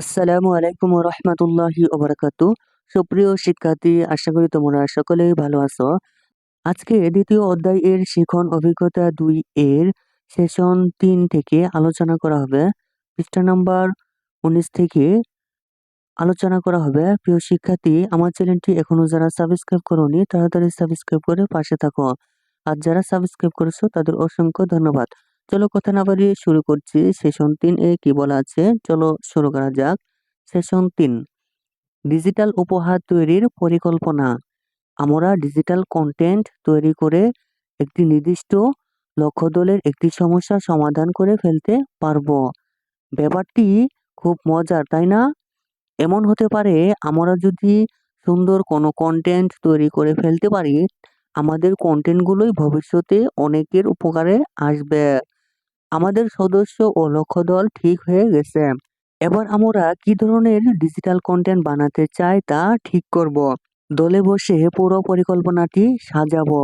আসসালামু আলাইকুম রহমতুল্লাহি ওবরাকাতু। সুপ্রিয় শিক্ষার্থী, আশা করি তোমরা সকলেই ভালো আছো। আজকে দ্বিতীয় অধ্যায় এর শিখন অভিজ্ঞতা দুই এর সেশন তিন থেকে আলোচনা করা হবে। পৃষ্ঠা নাম্বার উনিশ থেকে আলোচনা করা হবে। প্রিয় শিক্ষার্থী, আমার চ্যানেলটি এখনও যারা সাবস্ক্রাইব করোনি, তাড়াতাড়ি সাবস্ক্রাইব করে পাশে থাকো। আর যারা সাবস্ক্রাইব করেছ, তাদের অসংখ্য ধন্যবাদ। চলো কথা না বাড়িয়ে শুরু করছি সেশন তিন এ কি বলা আছে? চলো শুরু করা যাক। সেশন তিন ডিজিটাল উপহার তৈরির পরিকল্পনা। আমরা ডিজিটাল কন্টেন্ট তৈরি করে একটি নির্দিষ্ট লক্ষ্য দলের একটি সমস্যা সমাধান করে ফেলতে পারব। ব্যাপারটি খুব মজার, তাই না? এমন হতে পারে আমরা যদি সুন্দর কোনো কন্টেন্ট তৈরি করে ফেলতে পারি, আমাদের কন্টেন্টগুলোই ভবিষ্যতে অনেকের উপকারে আসবে। আমাদের সদস্য ও লক্ষ্য দল ঠিক হয়ে গেছে। এবার আমরা কি ধরনের ডিজিটাল কন্টেন্ট বানাতে চাই তা ঠিক করব। দলে বসে পুরো পরিকল্পনাটি সাজাবো।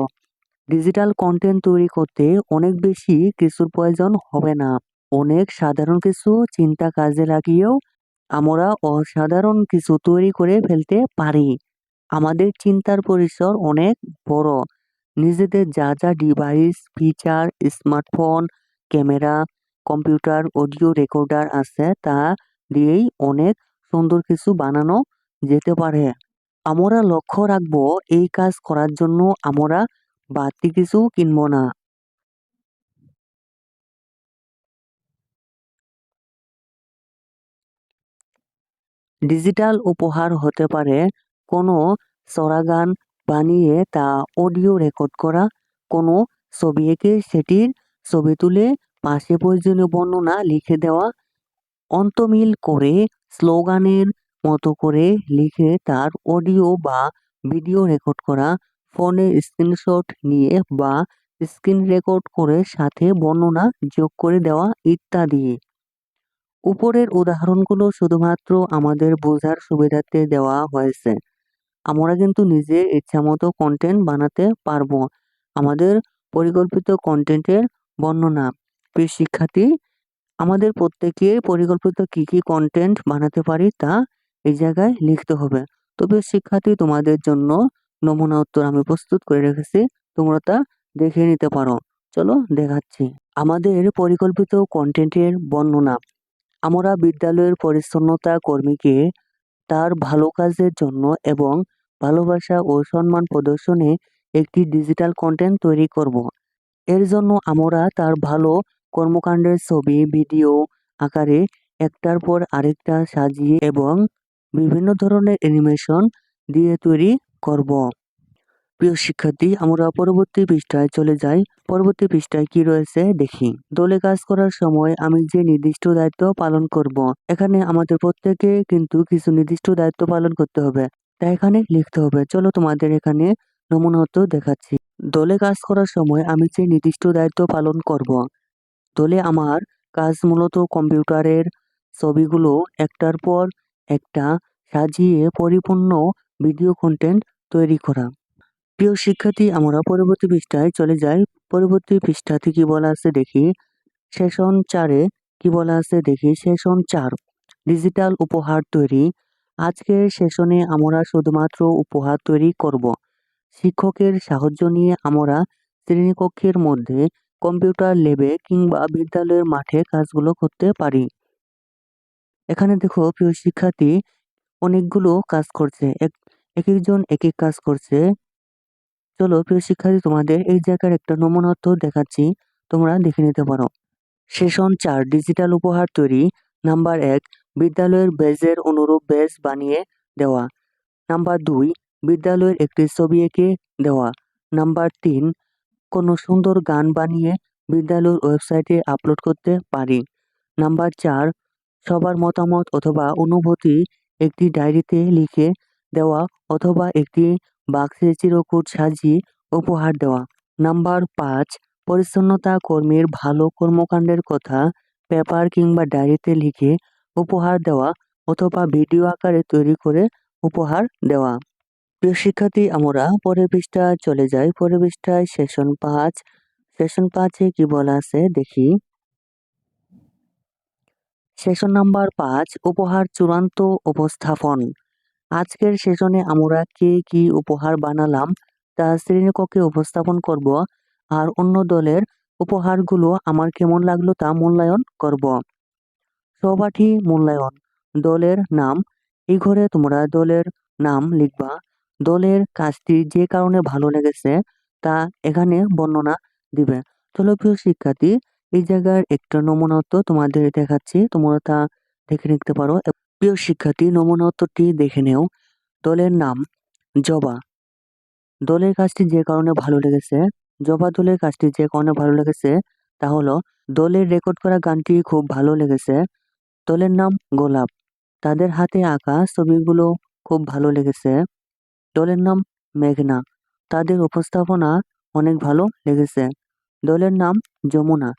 ডিজিটাল কন্টেন্ট তৈরি করতে অনেক বেশি কিছুর প্রয়োজন হবে না। অনেক সাধারণ কিছু চিন্তা কাজে লাগিয়েও আমরা অসাধারণ কিছু তৈরি করে ফেলতে পারি। আমাদের চিন্তার পরিসর অনেক বড়। নিজেদের যা যা device feature smartphone camera, computer, audio recorder আছে, তা দিয়েই অনেক সুন্দর কিছু বানানো যেতে পারে। আমরা লক্ষ্য রাখব, এই কাজ করার জন্য আমরা বাড়তি কিছু কিনবো না। ডিজিটাল উপহার হতে পারে, কোনো গান বানিয়ে তা অডিও রেকর্ড করা, কোনো ছবি এঁকে সেটির ছবি তুলে পাশে প্রয়োজনীয় বর্ণনা লিখে দেওয়া অন্তমিল করে স্লোগানের মতো করে লিখে তার অডিও বা ভিডিও রেকর্ড করা, ফোনে স্ক্রিনশট নিয়ে বা স্ক্রিন রেকর্ড করে সাথে বর্ণনা যোগ করে দেওয়া ইত্যাদি। উপরের উদাহরণগুলো শুধুমাত্র আমাদের বোঝার সুবিধার্থে দেওয়া হয়েছে। আমরা কিন্তু নিজের ইচ্ছামতো কন্টেন্ট বানাতে পারব। আমাদের পরিকল্পিত কন্টেন্টের বর্ণনা। প্রিয় শিক্ষার্থী, আমাদের প্রত্যেকে পরিকল্পিত কি কি কন্টেন্ট বানাতে পারি তা এই জায়গায় লিখতে হবে। তবে শিক্ষার্থী, তোমাদের জন্য নমুনা উত্তর আমি প্রস্তুত করে রেখেছি। তোমরা তা দেখে নিতে পারো। চলো দেখাচ্ছি। আমাদের পরিকল্পিত কন্টেন্টের বর্ণনা। আমরা বিদ্যালয়ের পরিচ্ছন্নতা কর্মীকে তার ভালো কাজের জন্য এবং ভালোবাসা ও সম্মান প্রদর্শনে একটি ডিজিটাল কন্টেন্ট তৈরি করব। এর জন্য আমরা তার ভালো কর্মকাণ্ডের ছবি, ভিডিও আকারে একটার পর আরেকটা সাজিয়ে এবং বিভিন্ন ধরনের অ্যানিমেশন দিয়ে তৈরি করব। প্রিয় শিক্ষার্থী, আমরা পরবর্তী পৃষ্ঠায় চলে যাই পরবর্তী পৃষ্ঠায় কি রয়েছে দেখি দলে কাজ করার সময় আমি যে নির্দিষ্ট দায়িত্ব পালন করব। এখানে আমাদের প্রত্যেকে কিন্তু কিছু নির্দিষ্ট দায়িত্ব পালন করতে হবে তা এখানে লিখতে হবে চলো তোমাদের এখানে নমুনা দেখাচ্ছি দলে কাজ করার সময় আমি যে নির্দিষ্ট দায়িত্ব পালন করব। দলে আমার কাজ মূলত কম্পিউটারের ছবিগুলো একটার পর একটা সাজিয়ে পরিপূর্ণ ভিডিও কন্টেন্ট তৈরি করা। প্রিয় শিক্ষার্থী, আমরা পরবর্তী পৃষ্ঠায় চলে যাই। পরবর্তী পৃষ্ঠাতে কি বলা আছে দেখি। সেশন চারে কি বলা আছে দেখি। সেশন চার, ডিজিটাল উপহার তৈরি। আজকের সেশনে আমরা শুধুমাত্র উপহার তৈরি করব। শিক্ষকের সাহায্য নিয়ে আমরা শ্রেণীকক্ষের মধ্যে কম্পিউটার লেবে কিংবা বিদ্যালয়ের মাঠে কাজগুলো করতে পারি। এখানে দেখো, প্রিয় শিক্ষার্থী, অনেকগুলো কাজ করছে। এক একজন এক এক কাজ করছে। চলো, প্রিয় শিক্ষার্থী, তোমাদের এই জায়গার একটা নমুনার্থ দেখাচ্ছি। তোমরা দেখে নিতে পারো। সেশন চার, ডিজিটাল উপহার তৈরি। নাম্বার এক, বিদ্যালয়ের বেজের অনুরূপ বেজ বানিয়ে দেওয়া। নাম্বার দুই বিদ্যালয়ের একটি ছবি এঁকে দেওয়া। নাম্বার তিন, কোনো সুন্দর গান বানিয়ে বিদ্যালয়ের ওয়েবসাইটে আপলোড করতে পারি। নাম্বার চার, সবার মতামত অথবা অনুভূতি একটি ডায়েরিতে লিখে দেওয়া অথবা একটি বাক্সে চিরকুট সাজিয়ে উপহার দেওয়া। নাম্বার পাঁচ, পরিচ্ছন্নতা কর্মীর ভালো কর্মকাণ্ডের কথা পেপার কিংবা ডায়েরিতে লিখে উপহার দেওয়া অথবা ভিডিও আকারে তৈরি করে উপহার দেওয়া। প্রিয় শিক্ষার্থী, আমরা পরের পৃষ্ঠায় চলে যাই। পরের পৃষ্ঠায় সেশন পাঁচ। সেশন পাঁচে কি বলা আছে? দেখি। সেশন নাম্বার পাঁচ, উপহার চূড়ান্ত উপস্থাপন। আজকের সেশনে আমরা কে কি উপহার বানালাম, তা শ্রেণীকক্ষে উপস্থাপন করব। আর অন্য দলের উপহারগুলো আমার কেমন লাগল তা মূল্যায়ন করব। সহপাঠী মূল্যায়ন। দলের নাম। এই ঘরে তোমরা দলের নাম লিখবা। দলের কাজটি যে কারণে ভালো লেগেছে, তা এখানে বর্ণনা দিবে। চলো প্রিয় শিক্ষার্থী, এই জায়গার একটা নমুনাত্ব তোমাদের দেখাচ্ছি, তোমরা তা দেখে নিতে পারো। প্রিয় শিক্ষার্থী নমুনাত্বটি দেখে নেও। দলের নাম, জবা। দলের কাজটি যে কারণে ভালো লেগেছে, জবা দলের কাজটি যে কারণে ভালো লেগেছে, তা হলো দলের রেকর্ড করা গানটি খুব ভালো লেগেছে। দলের নাম গোলাপ। তাদের হাতে আঁকা ছবিগুলো খুব ভালো লেগেছে। দলের নাম মেঘনা। তাদের উপস্থাপনা অনেক ভালো লেগেছে। দলের নাম যমুনা।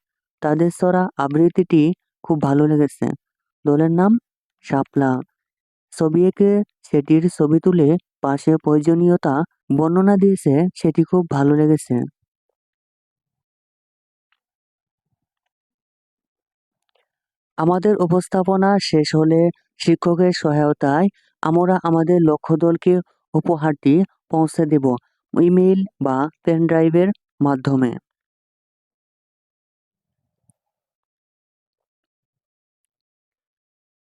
তাদের সরা আবৃত্তিটি খুব ভালো লেগেছে। দলের নাম শাপলা। ছবি এঁকে সেটির ছবি তুলে পাশে প্রয়োজনীয়তা বর্ণনা দিয়েছে, সেটি খুব ভালো লেগেছে। আমাদের উপস্থাপনা শেষ হলে শিক্ষকের সহায়তায় আমরা আমাদের লক্ষ্য দলকে উপহারটি পৌঁছে দেব ইমেইল বা পেন ড্রাইভের মাধ্যমে।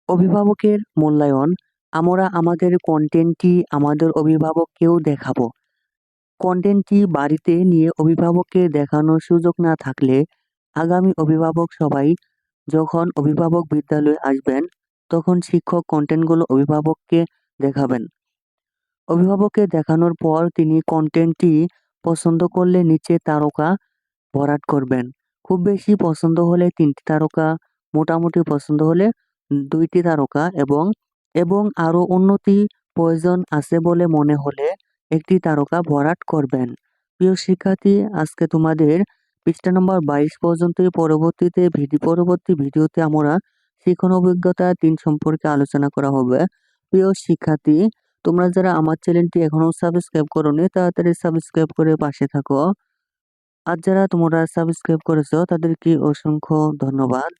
অভিভাবকের মূল্যায়ন, আমরা আমাদের কন্টেন্টটি আমাদের অভিভাবককেও দেখাবো। কন্টেন্টটি বাড়িতে নিয়ে অভিভাবককে দেখানোর সুযোগ না থাকলে আগামী অভিভাবক সবাই যখন অভিভাবক বিদ্যালয়ে আসবেন, তখন শিক্ষক কন্টেন্টগুলো অভিভাবককে দেখাবেন। অভিভাবককে দেখানোর পর তিনি কন্টেন্টটি পছন্দ করলে নিচে তারকা ভরাট করবেন। খুব বেশি পছন্দ হলে তিনটি তারকা, মোটামুটি পছন্দ হলে দুইটি তারকা এবং এবং আরও উন্নতি প্রয়োজন আছে বলে মনে হলে একটি তারকা ভরাট করবেন। প্রিয় শিক্ষার্থী, আজকে তোমাদের পৃষ্ঠা নম্বর বাইশ পর্যন্তই। পরবর্তীতে ভিডিও পরবর্তী ভিডিওতে আমরা শিক্ষণ অভিজ্ঞতা তিন সম্পর্কে আলোচনা করা হবে। প্রিয় শিক্ষার্থী তোমরা যারা আমার চ্যানেলটি এখনও সাবস্ক্রাইব করোনি, তাড়াতাড়ি সাবস্ক্রাইব করে পাশে থাকো। আর যারা তোমরা সাবস্ক্রাইব করেছ, তাদেরকে অসংখ্য ধন্যবাদ।